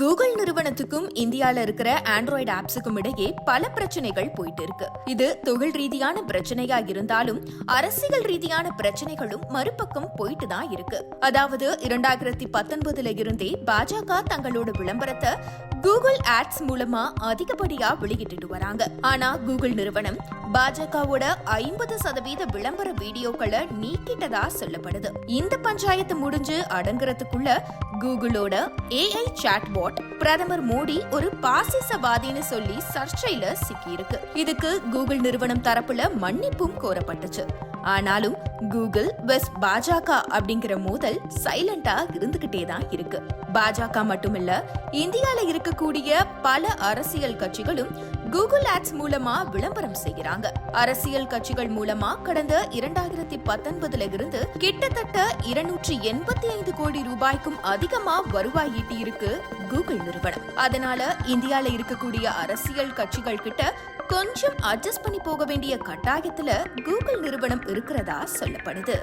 Google நிறுவனத்துக்கும் இந்தியால இருக்கிற ஆண்ட்ராய்டு ஆப்ஸுக்கும் இடையே பல பிரச்சனைகள் போயிட்டு இருக்கு. இது தொழில் ரீதியான பிரச்சனையா இருந்தாலும் அரசியல் ரீதியான பிரச்சனைகளும் மறுபக்கம் போயிட்டு தான் இருக்கு. அதாவது இரண்டாயிரத்தி பத்தொன்பதுல இருந்தே பாஜக தங்களோட விளம்பரத்தை கூகுள் ஆட்ஸ் மூலமா அதிகப்படியா வெளியிட்டு வராங்க. ஆனா கூகுள் நிறுவனம் பாஜகவோட ஐம்பது சதவீத விளம்பர வீடியோக்களை நீக்கிட்டதா சொல்லப்படுது. இந்த பஞ்சாயத்து முடிஞ்சு அடங்குறதுக்குள்ள கூகுளோட ஏஐ சாட்பாட் பிரதமர் மோடி ஒரு பாசிசவாதின்னு சொல்லி சர்ச்சையில சிக்கியிருக்கு. இதுக்கு கூகுள் நிறுவனம் தரப்புல மன்னிப்பும் கோரப்பட்டுச்சு. ஆனாலும் கூகுள் வெஸ் பாஜக அப்படிங்கிற மோதல் சைலண்டா இருந்துகிட்டே தான் இருக்கு. பாஜக மட்டுமில்ல இந்தியால இருக்கக்கூடிய பல அரசியல் கட்சிகளும் கூகுள் ஆட்ஸ் மூலமா விளம்பரம் செய்கிறாங்க. அரசியல் கட்சிகள் மூலமா கடந்த இரண்டாயிரத்தி பத்தொன்பதுல இருந்து கிட்டத்தட்ட இருநூற்றி எண்பத்தி ஐந்து கோடி ரூபாய்க்கும் அதிகமா வருவாய் ஈட்டி இருக்கு கூகுள் நிறுவனம். அதனால இந்தியால இருக்கக்கூடிய அரசியல் கட்சிகள் கிட்ட கொஞ்சம் அட்ஜஸ்ட் பண்ணி போக வேண்டிய கட்டாயத்துல கூகுள் நிறுவனம் இருக்கிறதா சொல்லப்படுது.